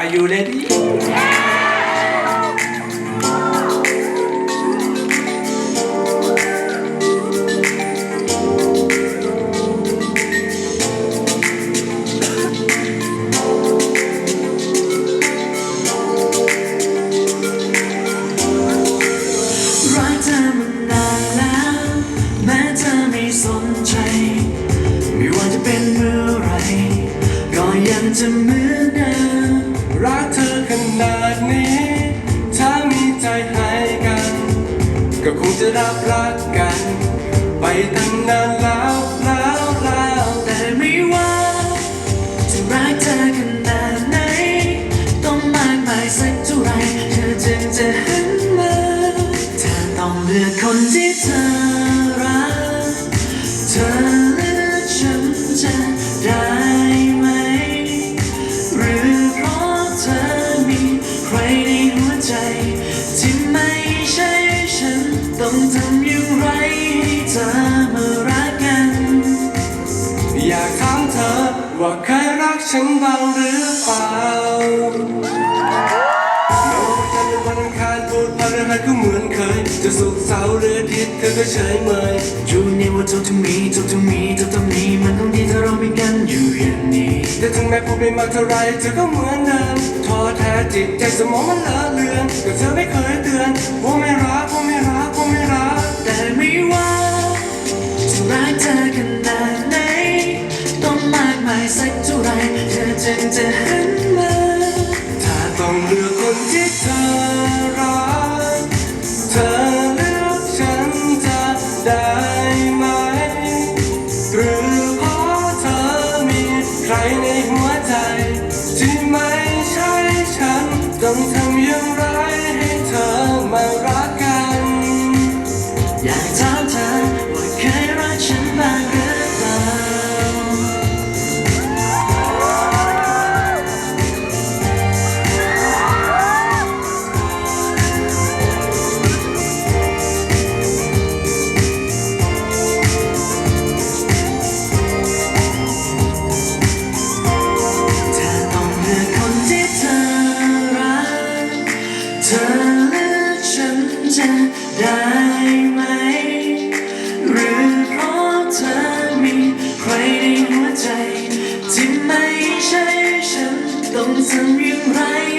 Are you ready รัก กัน ไปตั้งนานแล้วแล้วแล้วแต่ไม่ว่าจะรักเธอขนาดไหน ต้องมากมายสักเท่าไรเธอจึงจะหันมาเธอต้องเลือกคนที่เธอรักเธอเลือกฉันจะได้ไหม หรือเพราะเธอมีใครในหัวใจ ว่าเคยรักฉันบ้างหรือเปล่าโน้จันทร์วันอังคารพุธพฤหัสก็เหมือนเคย จะสุกร์เสาร์หรืออาทิตย์เธอก็เฉยเมย You never talk to me talk to me talk to me มันต้องที่เธอเราเป็นกันอยู่อย่างนี้แต่ถึงแม้พูดไม่มากเท่าไรเธอก็เหมือนเดิมท้อแท้จิตใจสมองมันเลอะเลือนก็เธอไม่เคยเตือนึงจะหันมา ถ้าต้องเลือกคนที่เธอรัก เธอเลือกฉันจะได้ไหม หรือเพราะเธอมีใครในหัวใจ ที่ไม่ใช่ฉันต้องทำอย่างไร ต้องทำอย่างไร